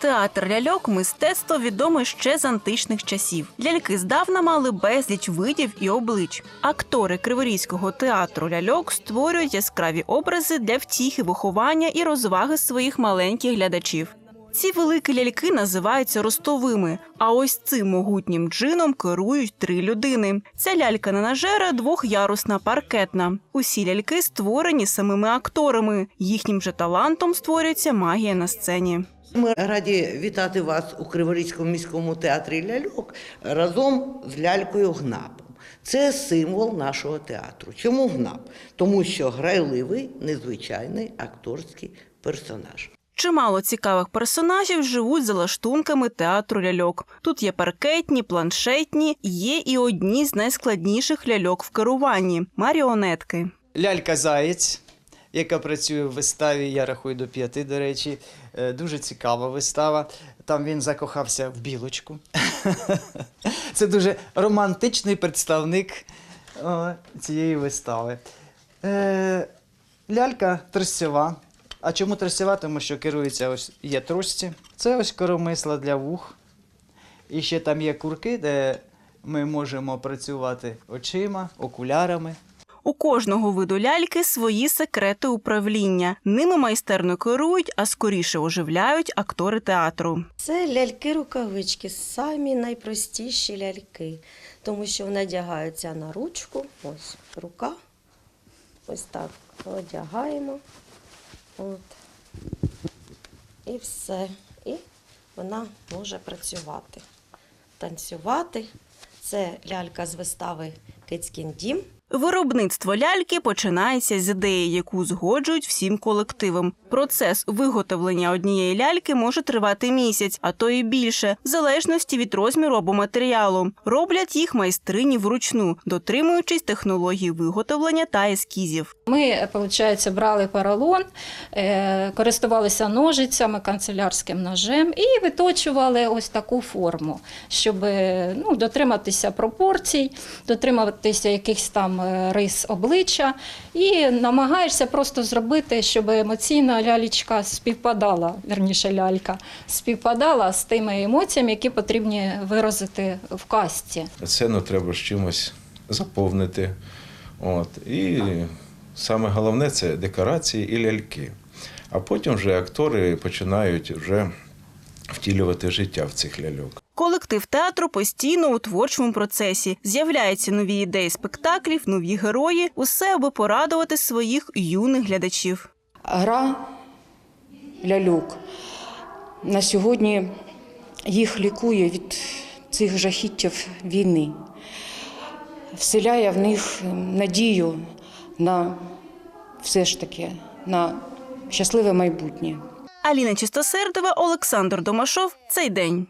Театр ляльок мистецтво відоме ще з античних часів. Ляльки здавна мали безліч видів і облич. Актори Криворізького театру ляльок створюють яскраві образи для втіхи, виховання і розваги своїх маленьких глядачів. Ці великі ляльки називаються ростовими. А ось цим могутнім джином керують три людини. Ця лялька ненажера двохярусна паркетна. Усі ляльки створені самими акторами. Їхнім же талантом створюється магія на сцені. Ми раді вітати вас у Криворізькому міському театрі ляльок разом з лялькою Гнапом. Це символ нашого театру. Чому гнап? Тому що грайливий, незвичайний акторський персонаж. Чимало цікавих персонажів живуть за лаштунками театру ляльок. Тут є паркетні, планшетні, є і одні з найскладніших ляльок в керуванні маріонетки. Лялька Заєць, яка працює в виставі, я рахую до п'яти, до речі. Е, Дуже цікава вистава. Там він закохався в білочку. Це дуже романтичний представник цієї вистави. Е, Лялька тростєва. А чому тростєва? Тому що керується ось є трості. Це ось коромисла для вух. І ще там є курки, де ми можемо працювати очима, окулярами. У кожного виду ляльки свої секрети управління. Ними майстерно керують, а скоріше оживляють актори театру. Це ляльки-рукавички, самі найпростіші ляльки, тому що надягаються на ручку, ось рука, ось так одягаємо. От. І все. І вона може працювати, танцювати. Це лялька з вистави Кицькін дім. Виробництво ляльки починається з ідеї, яку згоджують всім колективом. Процес виготовлення однієї ляльки може тривати місяць, а то і більше, в залежності від розміру або матеріалу. Роблять їх майстрині вручну, дотримуючись технології виготовлення та ескізів. Ми, виходить, брали поролон, е, користувалися ножицями, канцелярським ножем і виточували ось таку форму, щоб е, ну, дотриматися пропорцій, дотриматися якихось там е, рис обличчя. І намагаєшся просто зробити, щоб емоційна лялечка співпадала, верніше лялька, співпадала з тими емоціями, які потрібні виразити в касті. Сцену треба з чимось заповнити. От. І саме головне це декорації і ляльки. А потім вже актори починають вже втілювати життя в цих ляльок. Колектив театру постійно у творчому процесі. З'являються нові ідеї спектаклів, нові герої, усе аби порадувати своїх юних глядачів. Гра ляльок на сьогодні їх лікує від цих жахіттів війни, вселяє в них надію на все ж таки на щасливе майбутнє. Аліна Чистосердова, Олександр Домашов. Цей день.